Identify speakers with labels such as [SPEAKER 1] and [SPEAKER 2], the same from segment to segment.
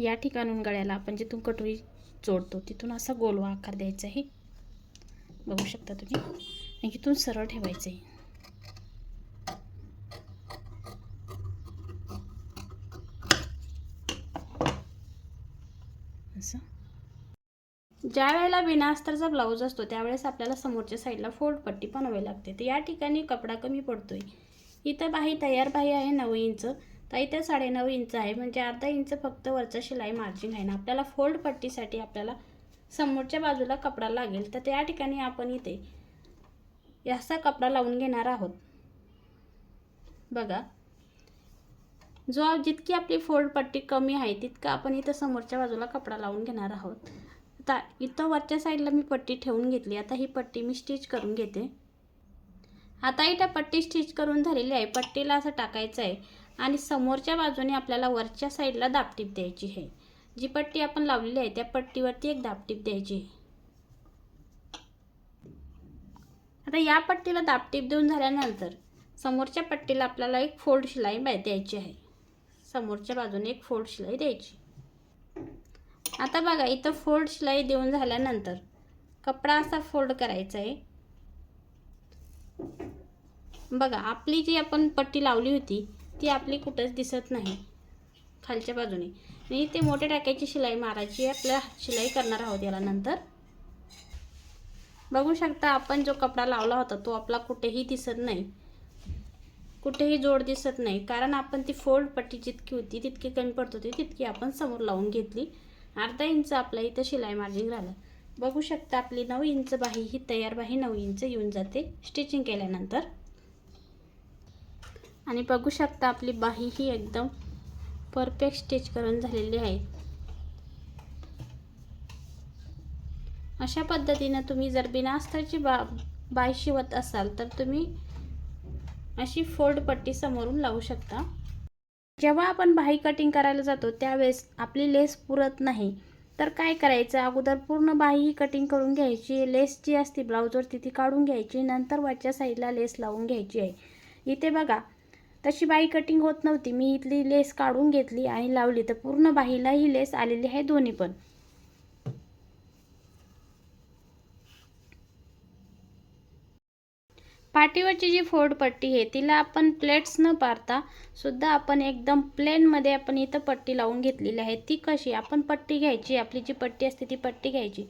[SPEAKER 1] या ठिकाणून गळ्याला आपण जिथून कटोरी जोडतो तिथून असा गोलवा आकार द्यायचा आहे बघू शकता तुम्ही. आणि इथून सरळ ठेवायचं आहे असं. ज्या वेळेला बिना अस्तरचा ब्लाऊज असतो त्यावेळेस आपल्याला समोरच्या साईडला फोल्ड पट्टी बनवावी लागते. तर या ठिकाणी कपडा कमी पडतोय. इथं बाही तयार बाही आहे नऊ इंच. तर इथं साडेनऊ इंच आहे. म्हणजे अर्धा इंच फक्त वरचं शिलाई मार्जिन आहे ना. आपल्याला फोल्ड पट्टीसाठी आपल्याला समोरच्या बाजूला कपडा लागेल. तर त्या ठिकाणी आपण इथे असा कपडा लावून घेणार आहोत. बघा. जो जितकी आपली फोल्ड पट्टी कमी आहे तितका आपण इथं समोरच्या बाजूला कपडा लावून घेणार आहोत. आता इथं वरच्या साईडला मी पट्टी ठेवून घेतली. आता ही पट्टी मी स्टिच करून घेते. आता इथं पट्टी स्टिच करून झालेली आहे. पट्टीला असं टाकायचं आहे. आणि समोरच्या बाजूने आपल्याला वरच्या साईडला दापटीप द्यायची आहे. जी पट्टी आपण लावलेली आहे त्या पट्टीवरती एक दापटीप द्यायची आहे. आता या पट्टीला दापटीप देऊन झाल्यानंतर समोरच्या पट्टीला आपल्याला एक फोल्ड शिलाई द्यायची आहे. समोरच्या बाजूने एक फोल्ड शिलाई द्यायची. आता बघा इथं फोल्ड शिलाई देऊन झाल्यानंतर कपडा असा फोल्ड करायचा आहे. बघा आपली जी आपण पट्टी लावली होती ती आपली कुठंच दिसत नाही. खालच्या बाजूने. आणि ते मोठ्या टाक्याची शिलाई मारायची आपल्या शिलाई करणार आहोत याला नंतर. बघू शकता आपण जो कपडा लावला होता तो आपला कुठेही दिसत नाही. कुठेही जोड दिसत नाही. कारण आपण ती फोल्ड पट्टी जितकी होती तितकी कमी पडत होती तितकी आपण समोर लावून घेतली. अर्धा इंच आपल्या इथं शिलाई मार्जिन राहिलं. बघू शकता आपली नऊ इंच बाही ही तयार बाही नऊ इंच येऊन जाते. स्टिचिंग केल्यानंतर. आणि बघू शकता आपली बाही ही एकदम परफेक्ट स्टिच करून झालेली आहे. अशा पद्धतीनं तुम्ही जर बिनास्तरची बा बाय शिवत असाल तर तुम्ही अशी फोल्ड पट्टी समोरून लावू शकता. जेव्हा आपण बाही कटिंग करायला जातो त्यावेळेस आपली लेस पुरत नाही. तर काय करायचं? अगोदर पूर्ण बाही कटिंग करून घ्यायची. लेस जी असते ब्लाऊजवरती ती काढून घ्यायची. नंतर वरच्या साईडला लेस लावून घ्यायची आहे. इथे बघा तशी बाही कटिंग होत नव्हती. मी इथली लेस काढून घेतली आणि लावली. तर पूर्ण बाहीला ही लेस आलेली आहे दोन्ही पण. पाठीवरची जी फोल्ड पट्टी आहे तिला आपण प्लेट्स न पारता सुद्धा आपण एकदम प्लेनमध्ये आपण इथं पट्टी लावून घेतलेली आहे. ती कशी? आपण पट्टी घ्यायची. आपली जी पट्टी असते ती पट्टी घ्यायची.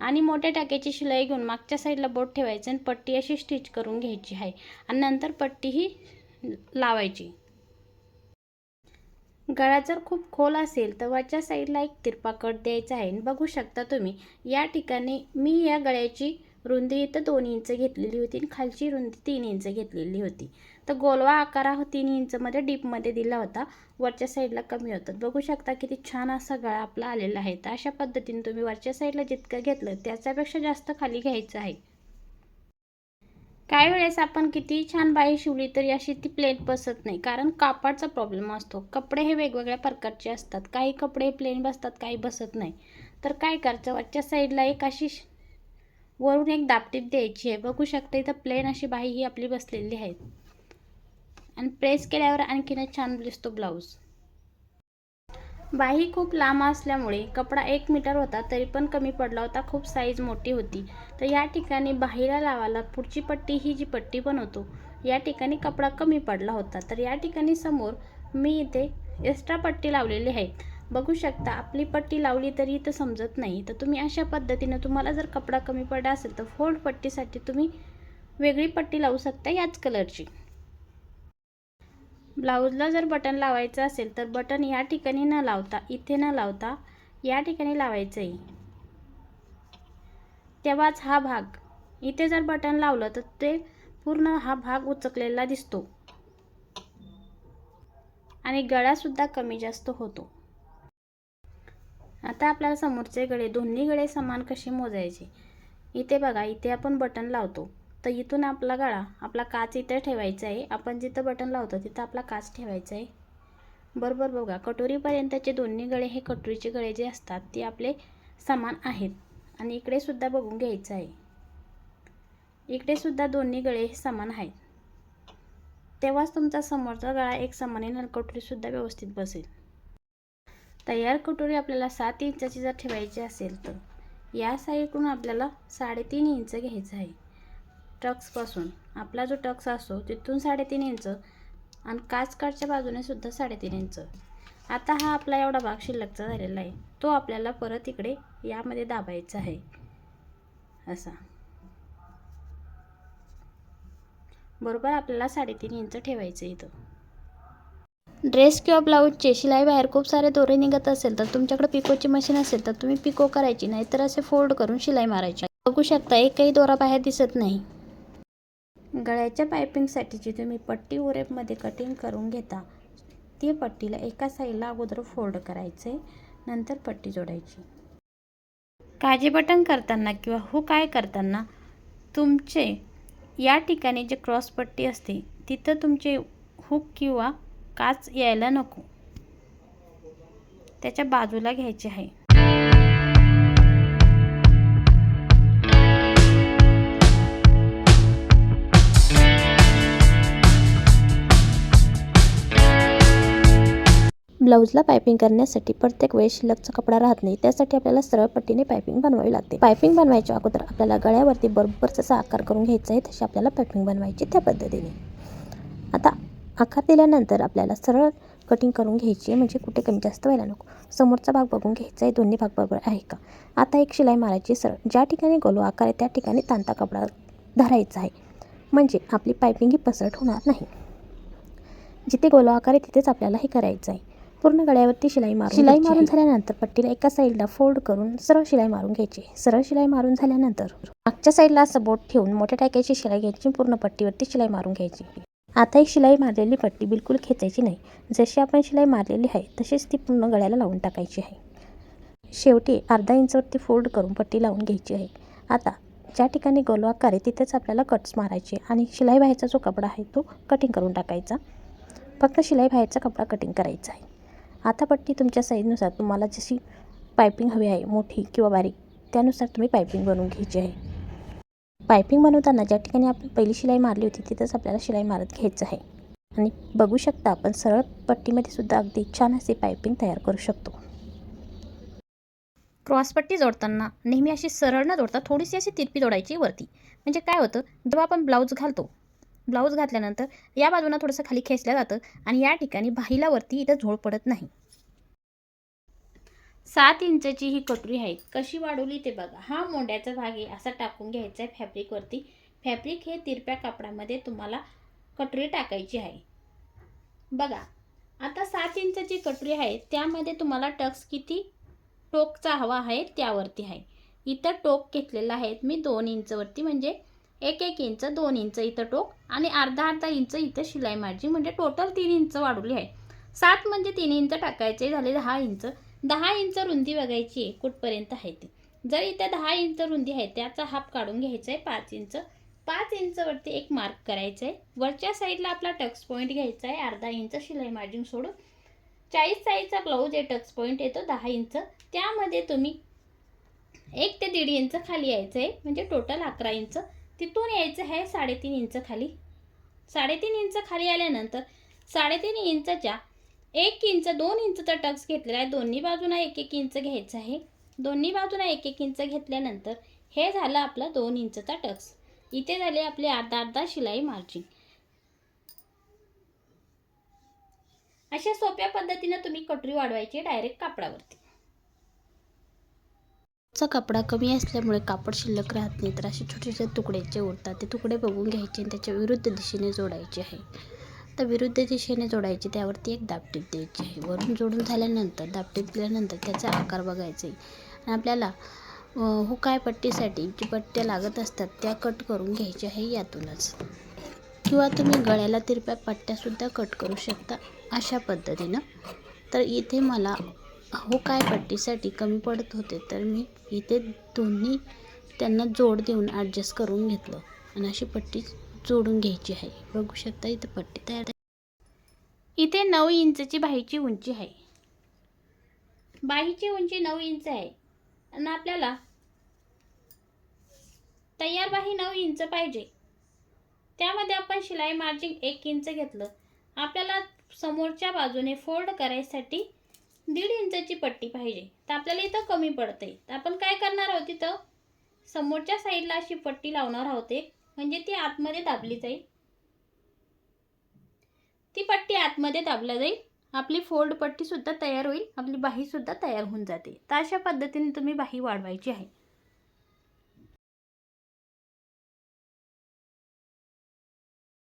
[SPEAKER 1] आणि मोठ्या टाक्याची शिलाई घेऊन मागच्या साईडला बोट ठेवायचं आणि पट्टी अशी स्टिच करून घ्यायची आहे. आणि नंतर पट्टी ही लावायची. गळा जर खूप खोल असेल तर वरच्या साईडला एक तिरपा कट द्यायचा आहे. बघू शकता तुम्ही या ठिकाणी मी या गळ्याची रुंदी इथं दोन इंच घेतलेली होती आणि खालची रुंदी तीन इंच घेतलेली होती. तर गोलवा आकार हा तीन इंचमध्ये डीपमध्ये दिला होता. वरच्या साईडला कमी होतात बघू शकता किती छान असा गळा आपला आलेला आहे. तर अशा पद्धतीने तुम्ही वरच्या साईडला जितकं घेतलं त्याच्यापेक्षा जास्त खाली घ्यायचं आहे. काही वेळेस आपण कितीही छान बाही शिवली तरी अशी ती प्लेन बसत नाही. कारण कापडचा प्रॉब्लेम असतो. कपडे हे वेगवेगळ्या प्रकारचे असतात. काही कपडे प्लेन बसतात काही बसत नाही. तर काय करायचं? वरच्या साईडला एक अशी वरून एक दापटीप द्यायची आहे. बघू शकता इथं प्लेन अशी बाही ही आपली बसलेली आहे. आणि प्रेस केल्यावर आणखीनच छान दिसतो ब्लाऊज बाही खूप लांब असल्यामुळे कपडा एक मीटर होता तरी पण कमी पडला होता. खूप साईज मोठी होती. तर या ठिकाणी बाहीला लावायला पुढची पट्टी ही जी पट्टी बनवतो या ठिकाणी कपडा कमी पडला होता. तर या ठिकाणी समोर मी इथे एक्स्ट्रा पट्टी लावलेली आहे. बघू शकता आपली पट्टी लावली तरी इथं समजत नाही. तर तुम्ही अशा पद्धतीनं तुम्हाला जर कपडा कमी पडला असेल तर फोल्ड पट्टीसाठी तुम्ही वेगळी पट्टी लावू शकता याच कलरची ब्लाऊजला जर बटन लावायचं असेल तर बटन या ठिकाणी न लावता इथे न लावता या ठिकाणी लावायचं आहे तेव्हाच हा भाग इथे जर बटन लावलं तर ते पूर्ण हा भाग उचकलेला दिसतो. आणि गळासुद्धा कमी जास्त होतो. आता आपल्याला समोरचे गळे दोन्ही गळे समान कसे मोजायचे? इथे बघा इथे आपण बटन लावतो. तर इथून आपला गळा आपला काच इथं ठेवायचा आहे. आपण जिथं बटन लावतो तिथं आपला काच ठेवायचा आहे. बरोबर बघा कटोरीपर्यंतचे दोन्ही गळे हे कटोरीचे गळे जे असतात ते आपले समान आहेत. आणि इकडे सुद्धा बघून घ्यायचं आहे. इकडे सुद्धा दोन्ही गळे हे समान आहेत. तेव्हाच तुमचा समोरचा गळा एक समाने कटोरीसुद्धा व्यवस्थित बसेल. तयार कटोरी आपल्याला सात इंचाची जर ठेवायची असेल तर या साईडकडून आपल्याला साडेतीन इंच घ्यायचं आहे. टक्सपासून आपला जो टक्स असतो तिथून साडेतीन इंच आणि काचकाडच्या बाजूने सुद्धा साडेतीन इंच. आता हा आपला एवढा भाग शिल्लकचा झालेला आहे. तो आपल्याला परत इकडे यामध्ये दाबायचा आहे. असा. बरोबर आपल्याला साडेतीन इंच ठेवायचं इथं. ड्रेस किंवा ब्लाऊजचे शिलाई बाहेर खूप सारे दोरे निघत असेल तर तुमच्याकडे पिकोची मशीन असेल तर तुम्ही पिको करायची नाही तर असे फोल्ड करून शिलाई मारायची. बघू शकता एकही दोरा बाहेर दिसत नाही. गळ्याच्या पायपिंगसाठीची तुम्ही पट्टी ओरेपमध्ये कटिंग करून घेता ती पट्टीला एका साईडला अगोदर फोल्ड करायचे नंतर पट्टी जोडायची. काजी बटन करताना किंवा हो हुक आय करताना तुमचे या ठिकाणी जे क्रॉस पट्टी असते तिथं तुमचे हुक किंवा काच यायला नको. त्याच्या बाजूला घ्यायचे आहे. ब्लाऊजला पायपिंग करण्यासाठी प्रत्येक वेळेस शिल्लकचा कपडा राहत नाही. त्यासाठी आपल्याला सरळ पट्टीने पायपिंग बनवावी लागते. पायपिंग बनवायच्या अगोदर आपल्याला गळ्यावरती बरोबर जसा आकार करून घ्यायचा आहे तशी आपल्याला पायपिंग बनवायची त्या पद्धतीने. आता आकार दिल्यानंतर आपल्याला सरळ कटिंग करून घ्यायची आहे म्हणजे कुठे कमी जास्त व्हायला नको. समोरचा भाग बघून घ्यायचा आहे दोन्ही भाग बरोबर आहे का? आता एक शिलाई मारायची सरळ. ज्या ठिकाणी गोलो आकार आहे त्या ठिकाणी तांता कपडा धरायचा आहे. म्हणजे आपली पायपिंग ही पसरट होणार नाही. जिथे गोलो आकार आहे तिथेच आपल्याला हे करायचं आहे. पूर्ण गळ्यावरती शिलाई मारून शिलाई मारून झाल्यानंतर पट्टीला एका साईडला फोल्ड करून सरळ शिलाई मारून घ्यायची. सरळ शिलाई मारून झाल्यानंतर मागच्या साईडला असं बोट ठेवून मोठ्या टाक्याची शिलाई घ्यायची पूर्ण पट्टीवरती शिलाई मारून घ्यायची. आता एक शिलाई मारलेली पट्टी बिलकुल खेचायची नाही. जशी आपण शिलाई मारलेली आहे तशीच ती पूर्ण गळ्याला लावून टाकायची आहे. शेवटी अर्धा इंचवरती फोल्ड करून पट्टी लावून घ्यायची आहे. आता ज्या ठिकाणी गोल आकार आहे तिथेच आपल्याला कट्स मारायचे आणि शिलाई बाहेरचा जो कपडा आहे तो कटिंग करून टाकायचा. फक्त शिलाई बाहेरचा कपडा कटिंग करायचा आहे. आता पट्टी तुमच्या साईजनुसार तुम्हाला जशी पायपिंग हवी आहे मोठी किंवा बारीक त्यानुसार तुम्ही पायपिंग बनवून घ्यायची आहे. पायपिंग बनवताना ज्या ठिकाणी आपण पहिली शिलाई मारली होती तिथंच आपल्याला शिलाई मारत घ्यायचं आहे. आणि बघू शकता आपण सरळ पट्टीमध्ये सुद्धा अगदी छान असे पायपिंग तयार करू शकतो. क्रॉसपट्टी जोडताना नेहमी अशी सरळ न जोडता थोडीशी अशी तिरपी जोडायची वरती. म्हणजे काय होतं जेव्हा आपण ब्लाऊज घालतो ब्लाऊज घातल्यानंतर या बाजूनं थोडंसं खाली खेचलं जातं आणि या ठिकाणी बाहीला वरती इथं झोळ पडत नाही. सात इंचची ही कटोरी आहे. कशी वाढवली ते बघा. हा मोंड्याचा भाग आहे. असा टाकून घ्यायचा आहे फॅब्रिकवरती फॅब्रिक हे तिरप्या कापडामध्ये तुम्हाला कटोरी टाकायची आहे. बघा. आता सात इंचची कटोरी आहे. त्यामध्ये तुम्हाला टक्स किती टोकचा हवा आहे त्यावरती आहे. इथं टोक घेतलेला आहे. मी दोन इंचवरती म्हणजे एक एक इंच दोन इंच इथं टोक आणि अर्धा अर्धा इंच इथं शिलाई मार्जिन म्हणजे टोटल तीन इंच वाढवली आहे. सात म्हणजे तीन इंच टाकायचे झाले दहा इंच. दहा इंच रुंदी बघायची आहे कुठपर्यंत आहे ती. जर इथे दहा इंच रुंदी आहे त्याचा हाफ काढून घ्यायचा आहे पाच इंच. पाच इंचवरती एक मार्क करायचा आहे. वरच्या साईडला आपला टक्स पॉईंट घ्यायचा आहे अर्धा इंच शिलाई मार्जिन सोडून. चाळीस साईजचा ब्लाऊज आहे टक्स पॉईंट येतो दहा इंच. त्यामध्ये तुम्ही एक ते दीड इंच खाली यायचं आहे म्हणजे टोटल अकरा इंच. तिथून यायचं आहे साडेतीन इंच खाली. साडेतीन इंच खाली आल्यानंतर साडेतीन इंचच्या एक इंच दोन इंचचा टक्स घेतलेला आहे. दोन्ही बाजूला एक एक इंच घ्यायचं आहे. दोन्ही बाजूला एक एक इंच घेतल्यानंतर हे झालं आपलं दोन इंचचा टक्स. इथे झाले आपले अर्धा अर्धा शिलाई मार्जिन. अशा सोप्या पद्धतीनं तुम्ही कटोरी वाढवायची डायरेक्ट कापडावरती. चा कपडा कमी असल्यामुळे कापड शिल्लक राहत नाही तर असे छोटे छोटे तुकडे जे उरतात ते तुकडे बघून घ्यायचे आणि त्याच्या विरुद्ध दिशेने जोडायचे आहे. तर विरुद्ध दिशेने जोडायचे त्यावरती एक दाबटीप द्यायची आहे. वरून जोडून झाल्यानंतर दाबटीप दिल्यानंतर त्याचा आकार बघायचा आहे. आणि आपल्याला हुकाय हो पट्टीसाठी जी पट्ट्या लागत असतात त्या कट करून घ्यायच्या आहे यातूनच. किंवा तुम्ही गळ्याला तिरप्या पट्ट्यासुद्धा कट करू शकता अशा पद्धतीनं. तर इथे मला हो काय पट्टीसाठी कमी पडत होते तर मी इथे दोन्ही त्यांना जोड देऊन ॲडजस्ट करून घेतलं. आणि अशी पट्टी जोडून घ्यायची आहे. बघू शकता इथे पट्टी तयार इथे नऊ इंचची बाहीची उंची आहे. बाहीची उंची नऊ इंच आहे. आणि आपल्याला तयार बाही नऊ इंच पाहिजे. त्यामध्ये आपण शिलाई मार्जिन एक इंच घेतलं. आपल्याला समोरच्या बाजूने फोल्ड करायसाठी दीड इंचाची पट्टी पाहिजे. तर आपल्याला इथं कमी पडते तर आपण काय करणार आहोत इथं? समोरच्या साईडला अशी पट्टी लावणार आहोत एक. म्हणजे ती आतमध्ये दाबली जाईल. ती पट्टी आतमध्ये दाबल्या जाईल. आपली फोल्ड पट्टीसुद्धा तयार होईल. आपली बाहीसुद्धा तयार होऊन जाते. तर अशा पद्धतीने तुम्ही बाही वाढवायची आहे.